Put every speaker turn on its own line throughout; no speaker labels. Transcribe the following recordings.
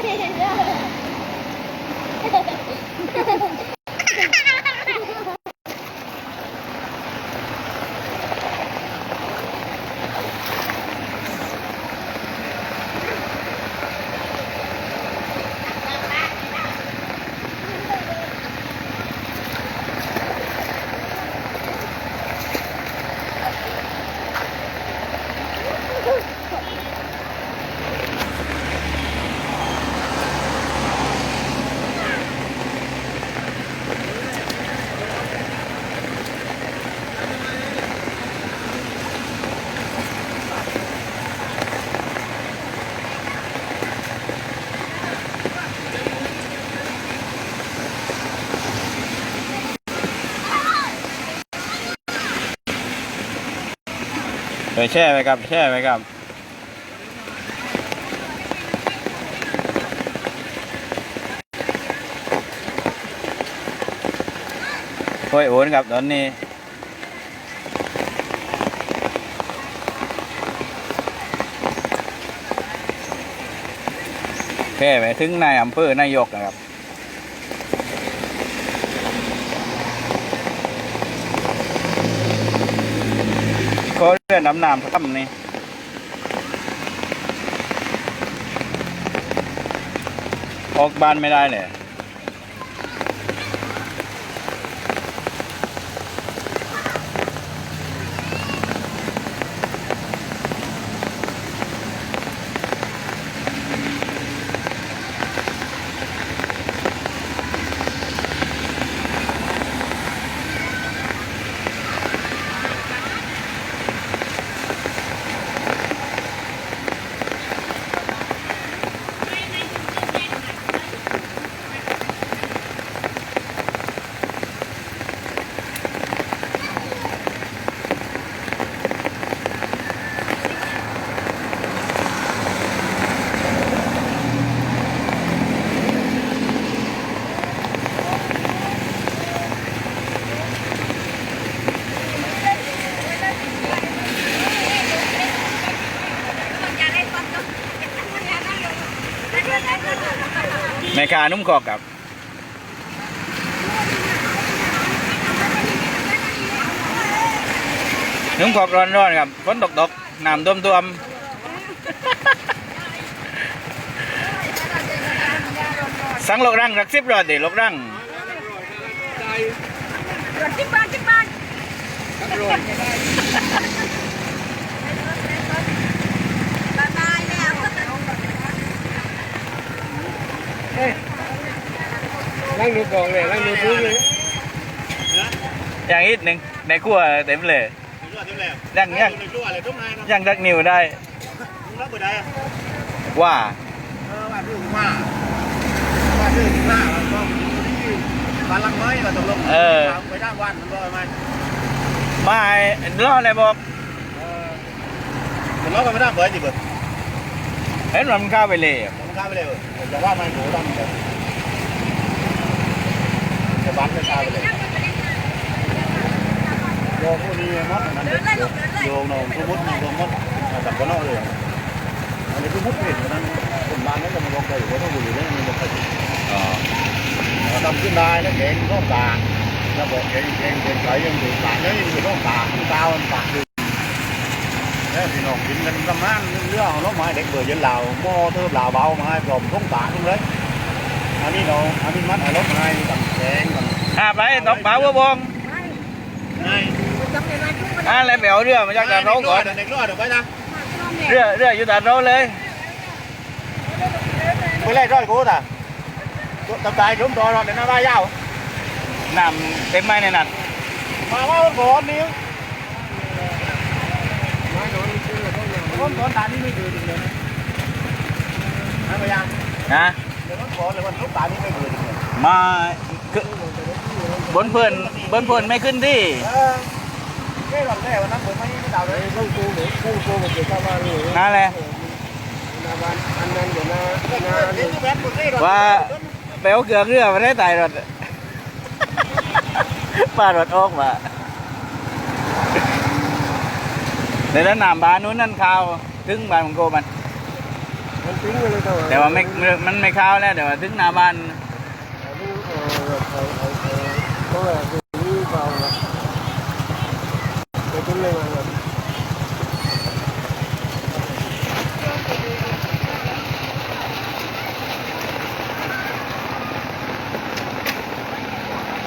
すいません。 ไปแช่ไปครับ แช่ไปครับโอ้ยโอนครับตอนนี้แค่ไปถึงนายอำเภอนายกนะครับ ก็เลื่อนน้ำน้ำทำนี่ออกบ้านไม่ได้เลย แม่ค้านุ่มกอกครับนุ่มกอกร้อนๆครับฝนตกๆน้ำท่วมๆสั่งลกรังรักสิบรอดดิลกรัง
สิบบาทสิบบาทบายบายแล้ว
นั่งดูกองเลยนั่งดูซุ้มเลย
อย่างอีกหนึ่งในครัวเต็มเลย
รั่วเต็มแล้ว
ยังยัง
รั่วอะไรทุกนายนะ
ยังดักนิวได้
มึงรับบ่ได้อะ
ว่า
เออว่าดื้อว่าว่าดื้อว่ามันก็บ้านลังไม้มาตกลง
เออ
ไปด้านวันมันบ่ไหม
ไม่รออะไรบอก
เออมันล้อกันไม่ได้เบิดจิเบิด
เห็นมันเข้าไปเลย
มัน ข้ามไปเลยอย่าว่ามันโหดำเลยจะบ้านจะข้าไปเลยโยงพวกนี้มัดนั่นโยงนองทุมุดโยงมัดจับกันอกเลยอันนี้ทุมุดเห็นนั้นคนบ้านนั้นจะมาลงไปอยู่เพราะต้องอยู่เนี่ยมันจะไป
อ๋อ
ทำขึ้นได้แล้วเก่งก็ตาแล้วบอกเก่งเก่งเก่งใส่ยังอยู่ตาเนี่ยยังอยู่ต้องตาตามันตาดูแล้ว พี่น้องกินกันประมาณเรื่องของน้องไม้เด็กเบื่อเย็นเหล่าหม้อเธอเหล่าเบามาให้ผมต้องตาตรงเลยอันนี้เราอันนี้มัดให้รถมาให้ต่างแดงต่าง
อาบไรตกปลาวัวบอง
ไง
อะไรไปเอาเรือมาจากตาโรก่อน
เด็ก รอดเดี๋ยวไปนะ
เรือเรืออยู่ตาโรเลย
ไปไล่ร้อยกูตาตำตายชุ่มตัวรอเดี๋ยวน้าบ้ายาว
น้ำเต็มไม้ในนั้น
มาว่าก่อนนิ้วต้นต้นตานี่ไม่คือจริงเลยนะไปยัง
นะ
เดี๋ยวมันก่อนเลยวันลูกตานี่ไม่คือจริงเลย
มาคืบนเพื่อนบนเพื่อนไม่ขึ้นที่
เออแค่วันแรกวันนั้นผมไม่ไม่ดาวเลยต้องกูหรือกูกูมันจะทำอะไร
นั่นแหละ
นาวันอันนั้นเดี๋ยวนะนา
ว่าไปเอาเกลือเรือมาได้ตายรถป้ารถออกมา ในนั้นน้ำบานนู้นนั่นข่าวถึงบ้านของโกมัน
เอ
มันทิ้งไปเลยตัว
แต่ว่าไม่มันไม่เข้าแล้วแต่ว่าถึงหน้าบ้าน
ก็แบบนี้เปล่านะไปทิ้งเลยมันแบบ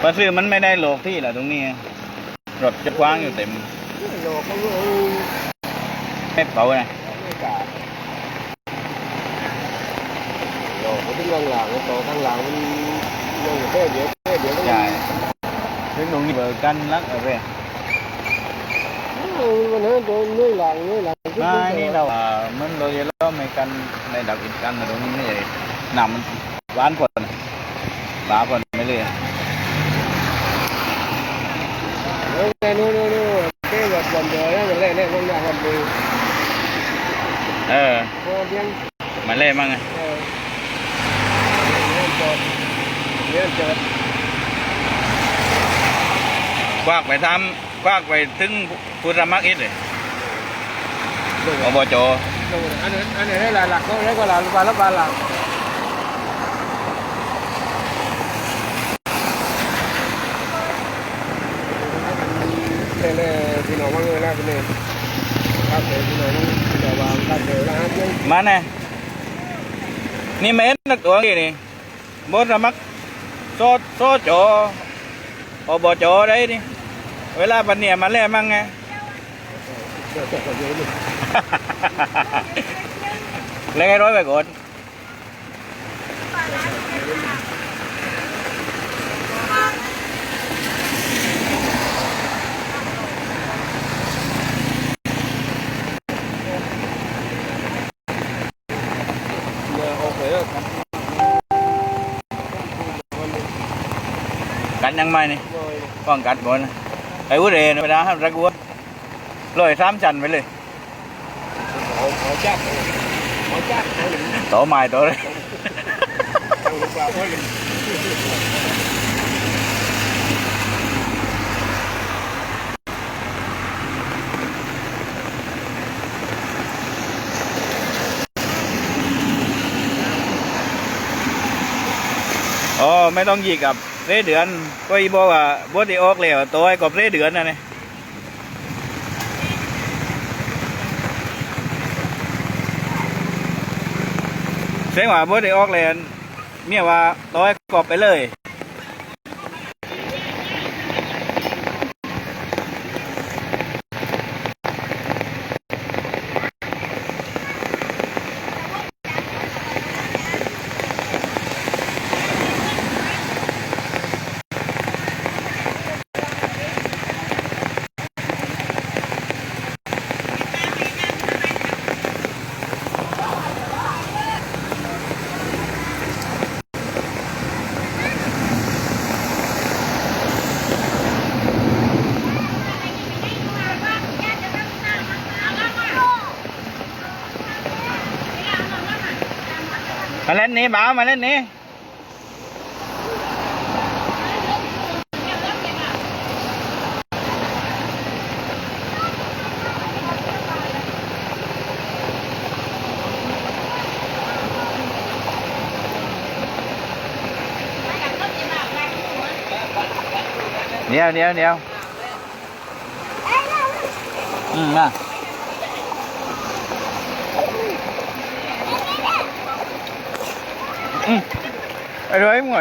ปลาซื้อมันไม่ได้โลกที่แหละตรงนี้รถจะกว้างอยู่เต็ม
หลอกเขาเลย
ไม่เผานะ
ไม่ก ล้าหลอกเขาทิ้งข้างหลังต่อข้างหลังมันยังแค่เดียวแค่เดียว
ใช่ถึงตรงนี้เบิกกันลักอะไร
มันเห็นตัวนี่หลังนี่หลัง
ไม่นี่ เราอ่ามันเราจะล้อไม่กันในดับอิดกันแต่ตรงนี้ไม่ใช่หนำมันหวานกว่าหวานกว่าไม่เลย
นี่นี่นี่นี่แค่แบบวันเดียวแล้วมันเล่นเล่นลงยาวันเดียว
เออ
พอเพียง
มาเล่มั่งไง
เออเล่นจอดเล่นจอด
กวากไปทำกวากไปถึงพุทธมักอิดเลยอบจ
อันนี้อันนี้ให้หลายหลักเขาเรียกว่าหลักบาทละบาทหลักเล่นพี่น้องว่าเงินแล้วพี่นี่ครับเดี๋ยวพี่น้องเดี๋ยววาง
มาแน่นี่เม็ดนักตัวนี่นี่บดระมักโซโซจอบจได้นี่เวลาปันเนี่ยมาแล่มั่งไง
เลยวจะขอเยอะดิ
เล่ร้อยไปก่อน
เดี๋ยวโอเคครับ
กันยังไม่นี่
rồi
ป้องกันก่อนนะไอ้วุ้เรนไปนะรักวัวลอยสามจันไปเลย
họ họ chắc họ chắc họ định
ต่อไม้ต่อเลย
tăng lúc nào họ định
อ๋อไม่ต้องยีกับ เรเดือนก็อีบอกว่าบดที่ออกแล้วตัวไอ้กบเรเดือนนะเนี่ยเสียงว่าบดที่ออกแล้วเมียว่าตัวไอ้กอบไปเลย มาเล่นนี้บ้าวมาเล่นนี้เดี๋ยวเดี๋ยวเดี๋ยวอืมมา อืมไอ้ด้วยมึงไง